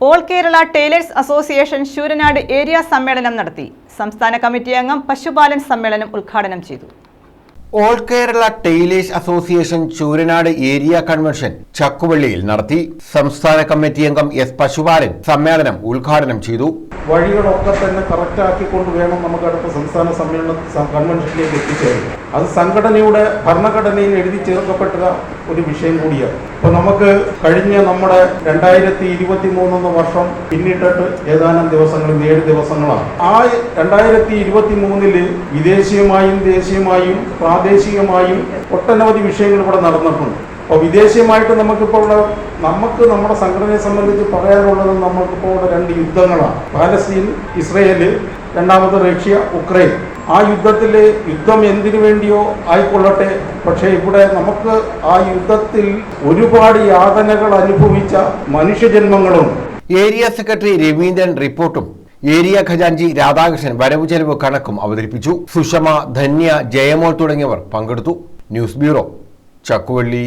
All Kerala tailors association Sooranad area സമ്മേളനം നടത്തി. സംസ്ഥാന കമ്മിറ്റി അംഗം പശുപാലൻ സമ്മേളനം ഉദ്ഘാടനം ചെയ്തു. All Kerala tailors association Sooranad area convention ചക്കുവള്ളിയിൽ നടത്തി സംസ്ഥാന കമ്മിറ്റി അംഗം എസ് പശുപാലൻ സമ്മേളനം ഉദ്ഘാടനം ചെയ്തു. വഴികളൊക്കെ തന്നെ കറക്റ്റാക്കിക്കൊണ്ട് വേണം നമുക്ക് അടുത്ത സംസ്ഥാന സമ്മേളന കൺവെൻഷനിലേക്ക് എത്തിച്ചേരും അത് സംഘടനയുടെ ഭരണഘടനയിൽ എഴുതി ചേർക്കപ്പെട്ട ഒരു വിഷയം കൂടിയാണ്. അപ്പോൾ നമുക്ക് കഴിഞ്ഞ നമ്മുടെ രണ്ടായിരത്തി ഇരുപത്തി മൂന്നെന്ന വർഷം പിന്നിട്ടിട്ട് ഏതാനും ദിവസങ്ങൾ ഏഴ് ദിവസങ്ങളാണ്. ആ രണ്ടായിരത്തി ഇരുപത്തി മൂന്നിൽ വിദേശീയമായും ദേശീയമായും പ്രാദേശികമായും ഒട്ടനവധി വിഷയങ്ങൾ ഇവിടെ നടന്നിട്ടുണ്ട്. അപ്പോൾ വിദേശീയമായിട്ട് നമുക്കിപ്പോൾ ഉള്ള നമുക്ക് നമ്മുടെ സംഘടനയെ സംബന്ധിച്ച് പറയാനുള്ളത് നമുക്കിപ്പോൾ ഉള്ള രണ്ട് യുദ്ധങ്ങളാണ്. പാലസ്തീൻ ഇസ്രയേൽ രണ്ടാമത് റഷ്യ ഉക്രൈൻ. ആ യുദ്ധത്തിൽ യുദ്ധം എന്തിനു വേണ്ടിയോ ആയിക്കൊള്ളട്ടെ. പക്ഷേ ഇവിടെ നമുക്ക് ആ യുദ്ധത്തിൽ ഒരുപാട് യാതനകൾ അനുഭവിച്ച മനുഷ്യജന്മങ്ങളുണ്ട്. ഏരിയ സെക്രട്ടറി രവീന്ദ്രൻ റിപ്പോർട്ടും ഏരിയ ഖജാൻജി രാധാകൃഷ്ണൻ വരവ് ചെലവ് കണക്കും അവതരിപ്പിച്ചു. സുഷമ ധന്യ ജയമോൾ തുടങ്ങിയവർ പങ്കെടുത്തു. News bureau Chakkuvally.